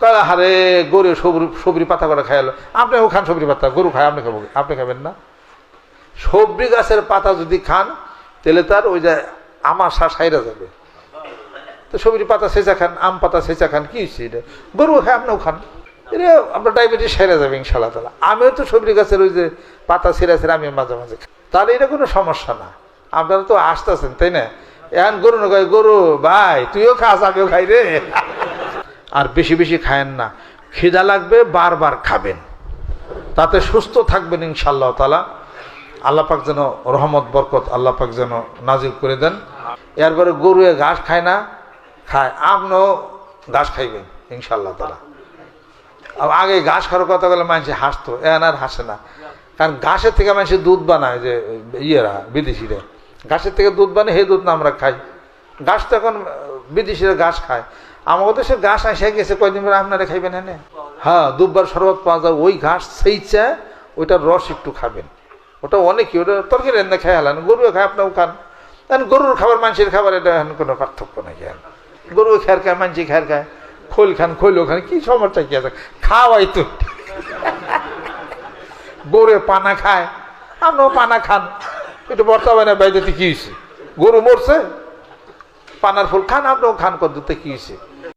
কয় হারে গরু সবরি সবরি পাতা করে খাইলো আপনিও খান সবরি পাতা, গরু খায়, আপনি খাব আপনি খাবেন না। সবরি গাছের পাতা যদি খান, তাহলে তার ওই যে আমার শ্বাস হাইরা যাবে। তো সবরি পাতা সেচা খান, আম পাতা সেচা খান, কি হচ্ছে এটা? গরু খায়, আপনিও খান। এটা আপনার ডায়াবেটিস সেরে যাবে ইনশাল্লাহ তালা আমিও তো সবরি গাছের ওই যে পাতা ছেড়ে ছেড়ে আমি মাঝে মাঝে খাই। তাহলে এটা কোনো সমস্যা না। আপনারা তো আসতেছেন, তাই না? এখন গরু না গরু, ভাই, তুইও খাস, আমিও খাই রে। আর বেশি বেশি খায়েন না। খিদা লাগবে, বারবার খাবেন। তাতে সুস্থ থাকবেন ইনশাল্লাহ তালা আল্লাহ পাক যেন রহমত, বরকত আল্লাহ পাক যেন নাজিব করে দেন। এরপরে গরু ঘাস খায় না, খায়। আপনিও ঘাস খাইবেন ইনশাল্লাহ তালা আগে ঘাস খাওয়ার কথা বলে মানুষ হাসতো। এখন আর হাসে না। কারণ ঘাসের থেকে মানুষ দুধ বানায় যে ইয়েরা, বিদেশিরা। ঘাসের থেকে দুধ বানায়, সেই দুধ না আমরা খাই। ঘাস তো এখন বিদেশিরা ঘাস খায়। আমাদের দেশে ঘাস আসে গেছে, কয়দিন পরে আপনারা খাইবেন হ্যাঁ হ্যাঁ দুব্বার শরবত পাওয়া যায়, ওই ঘাস সেইচা ওইটার রস একটু খাবেন। ওটা অনেকই, ওটা তরকারি রান্না খাই হালান গরু খায়, আপনাও খান। এখন গরুর খাবার মানুষের খাবার, এটা কোনো পার্থক্য নাই এখন গরু খেয়ার খায় মানুষ খেয়ার খায়। খোল খান খোলও খান, কী সমস্যা কি আছে? খাওয়াই তো। গরু পানা খায় আপনিও পানা খান। একটু বর্তমানে বাইরেতে কি হয়েছে গরু মরছে, পানার ফুল খান আপনিও খান করতে কি হয়েছে